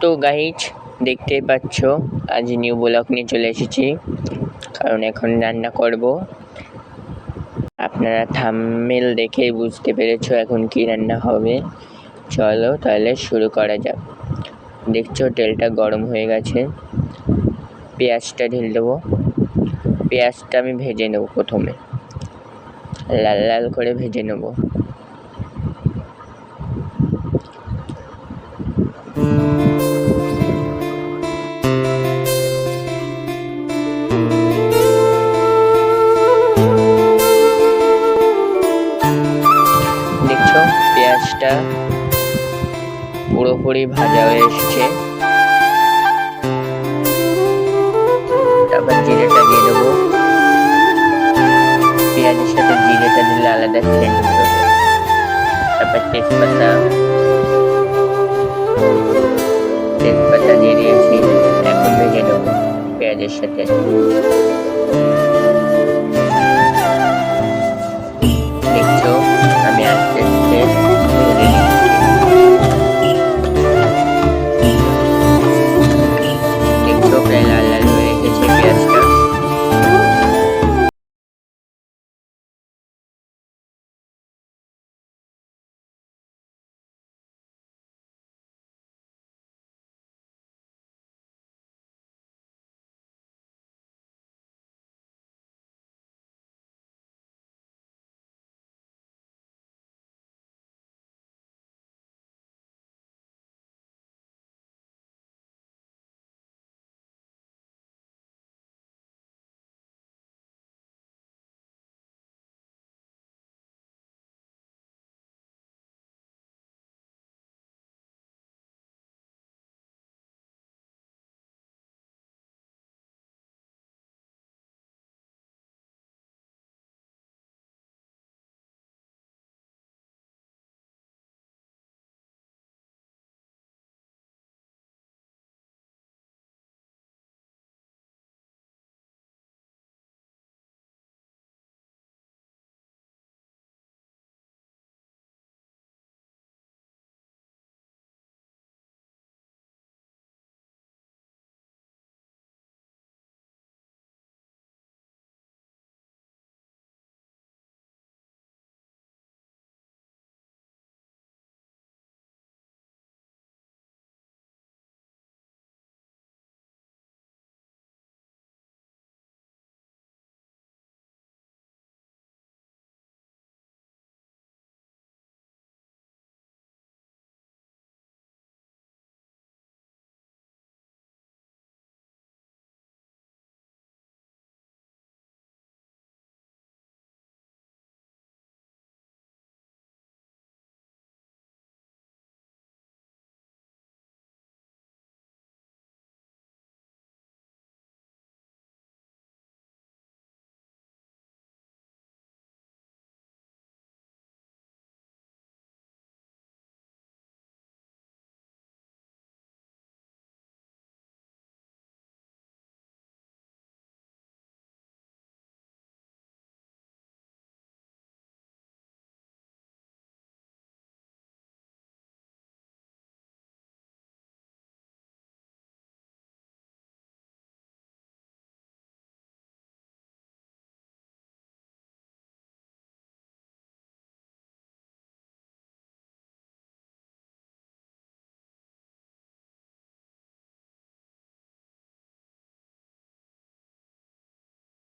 তো গাইজ দেখতেই পাচ্ছ, আজ নিউ ব্লগ নিয়ে চলে এসেছি। কারণ এখন রান্না করব। আপনারা থাম্বনেল দেখেই বুঝতে পেরেছ এখন কি রান্না হবে। চলো তাহলে শুরু করা যাক। দেখছ, তেলটা গরম হয়ে গেছে। পেঁয়াজটা ঢেলে দেবো। পেঁয়াজটা আমি ভেজে নেব প্রথমে। লাল লাল করে ভেজে নেব। পেঁয়াজটা পুরোপুরি ভাজা হয়ে এসছে। তারপর জিরেটা দিয়ে দেবো। পেঁয়াজের সাথে জিরেটা দিলে আলাদা সেন্ট তারপর তেজপাতা তেজপাতা দিয়ে দিয়েছি, এখন ভেজে দেবো পেঁয়াজের সাথে।